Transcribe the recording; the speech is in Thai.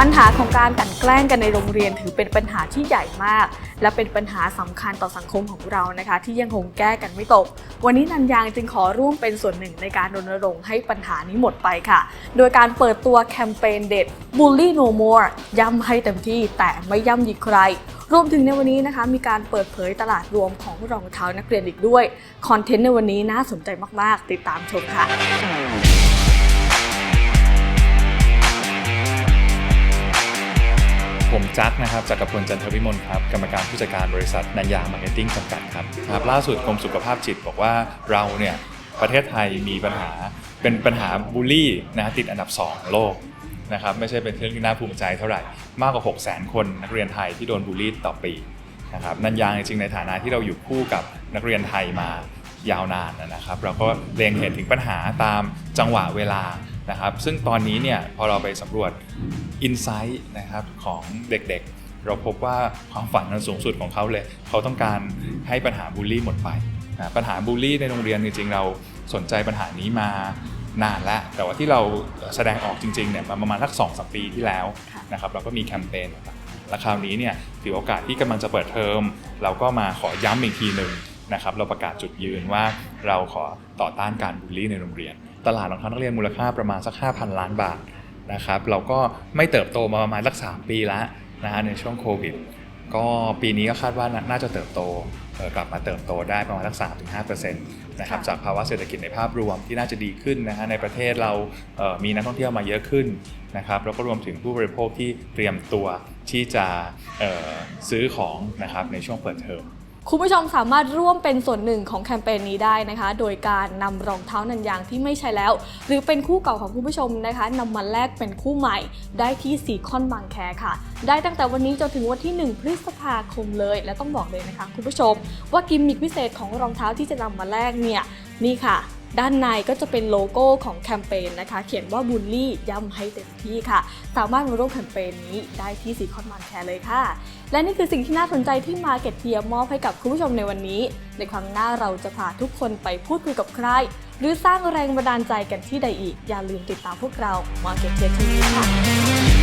ปัญหาของการกันแกล้งกันในโรงเรียนถือเป็นปัญหาที่ใหญ่มาก และเป็นปัญหาสำคัญต่อสังคมของเรานะคะ ที่ยังคงแก้กันไม่ตก วันนี้นันยางจึงขอร่วมเป็นส่วนหนึ่งในการรณรงค์ให้ปัญหานี้หมดไปค่ะ โดยการเปิดตัวแคมเปญเด็ด Bully No More ย้ำให้เต็มที่แต่ไม่ย่ำยิกใครรวมถึงในวันนี้นะคะมีการเปิดเผยตลาดรวมของรองเท้านักเรียนอีกด้วย คอนเทนต์ในวันนี้น่าสนใจมาก ๆ ติดตามชมค่ะ ผมจักนะครับจักรพลจันทวิมลครับกรรมการผู้จัดการบริษัทนันยามาร์เก็ตติ้งจำกัดครับครับล่าสุดกรมสุขภาพจิตบอกว่าเราเนี่ยประเทศไทยมีปัญหาเป็นปัญหาบูลลี่นะติดอันดับ 2 ของโลกนะครับไม่ใช่เป็นเรื่องที่น่าภูมิใจเท่าไหร่มากกว่า 6 0 0 0 0 คนนักเรียนไทยที่โดนบูลลี่ต่อปีนะครับนันยางจริงในฐานะที่เราอยู่คู่กับนักเรียนไทยมายาวนานนะครับ เราก็เล็งเห็นถึงปัญหาตามจังหวะเวลา นะครับซึ่งตอนนี้เนี่ยพอเราไปสำรวจอินไซต์นะครับของเด็กๆ เราพบว่าความฝันอันสูงสุดของเขาเลย เขาต้องการให้ปัญหาบูลลี่หมดไปนะปัญหาบูลลี่ในโรงเรียนจริงๆ เราสนใจปัญหานี้มานานแล้ว แต่ว่าที่เราแสดงออกจริงๆเนี่ยมาประมาณสักสองสปีที่แล้วค่ะนะครับเราก็มีแคมเปญต่างๆและคราวนี้เนี่ยถือโอกาสที่กำลังจะเปิดเทอม เราก็มาขอย้ำอีกทีหนึ่งนะครับเราประกาศจุดยืนว่าเราขอต่อต้านการบูลลี่ในโรงเรียน ตลาดรองเท้านักเรียนมูลค่าประมาณสัก 5,000 ล้านบาทนะครับเราก็ไม่เติบโตมาประมาณสัก 3 ปีแล้วนะฮะในช่วงโควิด ก็ปีนี้ก็คาดว่าน่าจะเติบโตกลับมาเติบโตได้ประมาณสัก3-5%นะครับจากภาวะเศรษฐกิจในภาพรวมที่น่าจะดีขึ้นนะฮะในประเทศเรามีนักท่องเที่ยวมาเยอะขึ้นนะครับแล้วก็รวมถึงผู้บริโภคที่เตรียมตัวที่จะซื้อของนะครับในช่วงเปิดเทอม คุณผู้ชมสามารถร่วมเป็นส่วนหนึ่งของแคมเปญนี้ได้นะคะ โดยการนำรองเท้านันยางที่ไม่ใช้แล้ว หรือเป็นคู่เก่าของคุณผู้ชมนะคะนำมาแลกเป็นคู่ใหม่ ได้ที่ซีคอนบางแคค่ะ ได้ตั้งแต่วันนี้จนถึงวันที่ 1 พฤษภาคมเลย และต้องบอกเลยนะคะ คุณผู้ชม ว่ากิมมิคพิเศษของรองเท้าที่จะนำมาแลกเนี่ยนี่ค่ะ ด้านในก็จะเป็นโลโก้ของแคมเปญนะคะ เขียนว่าบุลลี่ย้ำให้เต็มที่ค่ะ สามารถมาร่วมแคมเปญนี้ได้ที่ซีคอนบางแคเลยค่ะ และนี่คือสิ่งที่น่าสนใจที่ Market p e e r มอบให้กับคุณผู้ชมในวันนี้ ในครั้งหน้าเราจะพาทุกคนไปพูดคุยกับใคร หรือสร้างแรงบันดาลใจกันที่ใดอีก อย่าลืมติดตามพวกเรา Market p e e r TV ค่ะ